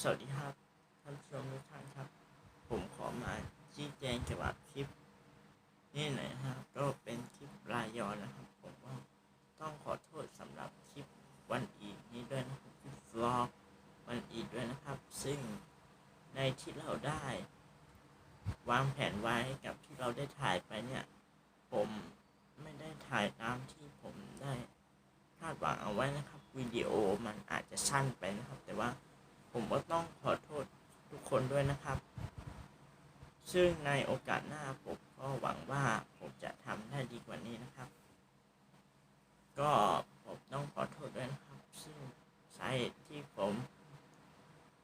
สวัสดีครับท่านผู้ชมทุกท่านครับ ผมขอมาชี้แจงเกี่ยวกับคลิป นี่หน่อยครับ ก็เป็นคลิปรายย้อนนะครับ ผมก็ต้องขอโทษสำหรับคลิปวันอีกนี้ด้วยนะครับคลิปวลอกวันอีกด้วยนะครับ ซึ่งในที่เราได้ วางแผนไว้กับที่เราได้ถ่ายไปเนี่ย ผมไม่ได้ถ่ายตามที่ผมได้คาดหวังเอาไว้นะครับวิดีโอมันอาจจะสั้นไปนะครับ แต่ว่า ผมก็ต้องขอโทษทุกคนด้วยนะครับ ซึ่งในโอกาสหน้าผมก็หวังว่าผมจะทำได้ดีกว่านี้นะครับ ก็ผมต้องขอโทษด้วยนะครับ ซึ่งสาเหตุที่ผม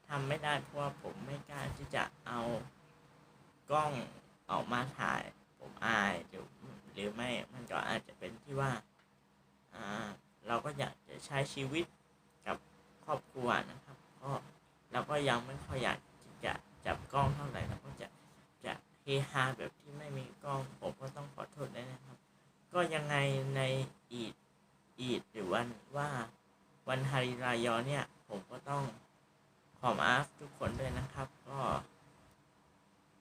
ทำไม่ได้เพราะว่าผมไม่กล้าที่จะเอากล้องออกมาถ่าย ผมอายหรือหรือไม่มันก็อาจจะเป็นที่ว่าอ่าเราก็อยากจะใช้ชีวิตกับครอบครัวนะครับ เราก็ยังไม่ค่อยอยากจะจับกล้องเท่าไหร่เราก็จะจะเฮฮาแบบที่ไม่มีกล้องผมก็ต้องขอโทษด้วยนะครับ ก็ยังไงในอีดอีดหรือวันว่าวันฮาริรายอเนี่ย ผมก็ต้องขอมอัพทุกคนด้วยนะครับ ก็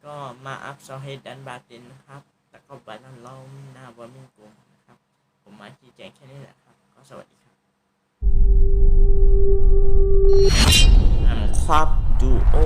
ก็มาอัพซอเฮดันบาตินนะครับแต่ก็บานันล้อมหน้าวามิงกุมนะครับ ผมมาชี้แจงแค่นี้แหละครับ ก็สวัสดี ครับดูโอ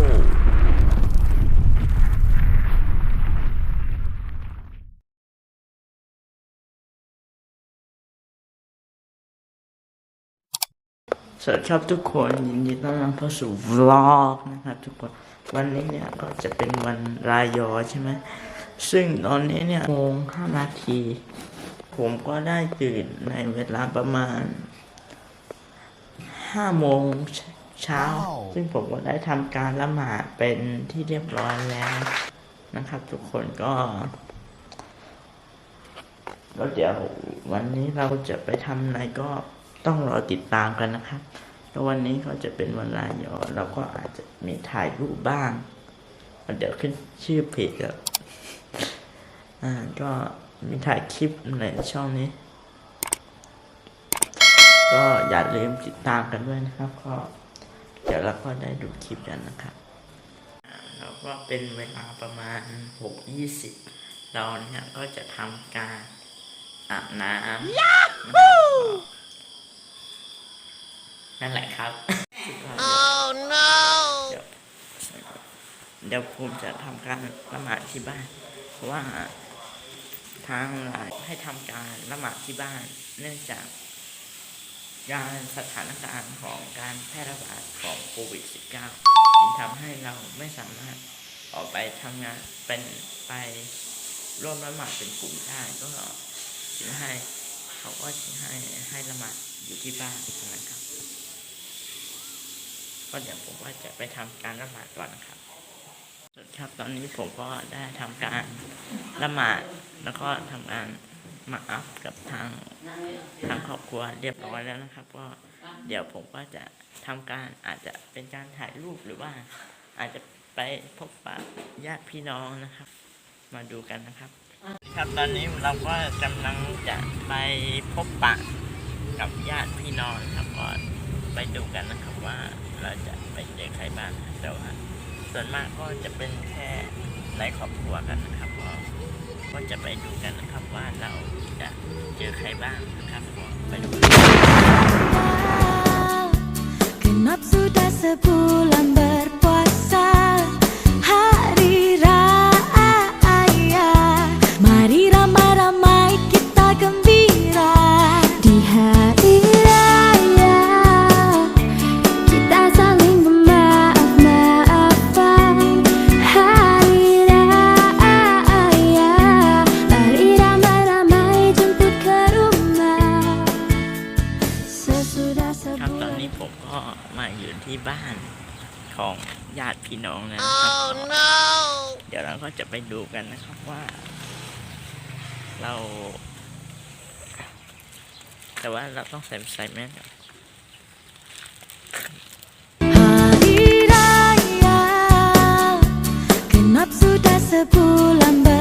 สวัสดีครับทุกคนยินดีต้อนรับเข้าสู่วลอกนะครับทุกคนวันนี้เนี่ยก็จะเป็นวันรายอใช่ไหมซึ่งตอนนี้เนี่ยโมงห้านาที ผมก็ได้ตื่นในเวลาประมาณห้าโมง เช้า ซึ่งผมก็ได้ทำการละหมาดเป็นที่เรียบร้อยแล้วนะครับ ทุกคนก็แล้วเดี๋ยววันนี้เราจะไปทำอะไรก็ต้องรอติดตามกันนะครับแล้ววันนี้ก็จะเป็นวันลายอเราก็อาจจะมีถ่ายรูปบ้าง เดี๋ยวขึ้นชื่อเพจแล้วอ่าก็มีถ่ายคลิปในช่องนี้ ก็อย่าลืมติดตามกันด้วยนะครับก็เดี๋ยวเราก็ได้ดูคลิปกันนะครับอ่าแล้วก็เป็นเวลาประมาณหกยี่สิบเราเนี่ยก็จะทำการอาบน้ำนะครับนั่นแหละครับ Oh no! เดี๋ยวเดี๋ยวผมจะทำการละหมาดที่บ้าน เพราะว่าทางหลายให้ทำการละหมาดที่บ้าน เนื่องจาก การสถานการณ์ของการแพร่ระบาดของโควิด -19 จึงทำให้เราไม่สามารถออกไปทำงานเป็นไปร่วมละหมาดเป็นกลุ่มได้ก็จึงให้เขาก็จึงให้ให้ละหมาดอยู่ที่บ้านนะครับก็เดี๋ยวผมว่าจะไปทำการละหมาดก่อนนะครับสวัสดีครับตอนนี้ผมก็ได้ทำการละหมาดแล้วก็ทำการ มาอัพกับทางทางครอบครัวเรียบร้อยแล้วนะครับ ก็เดี๋ยวผมก็จะทำการอาจจะเป็นการถ่ายรูปหรือว่า อาจจะไปพบปะญาติพี่น้องนะครับ มาดูกันนะครับ ครับตอนนี้เราก็กำลังจะไปพบปะกับญาติพี่น้องครับก็ไปดูกันนะครับว่าเราจะไปเจอใครบ้างแต่ว่าส่วนมากก็จะเป็นแค่ในครอบครัวกันนะครับก็ ก็จะไปดูกันนะครับว่าเราจะเจอใครบ้างนะครับ บ้านของญาติพี่น้องนะครับ oh, no. เดี๋ยวเราก็จะไปดูกันนะครับว่า เรา แต่ว่าเราต้องใส่ใส่แมสก่อนนับสุดา sebulan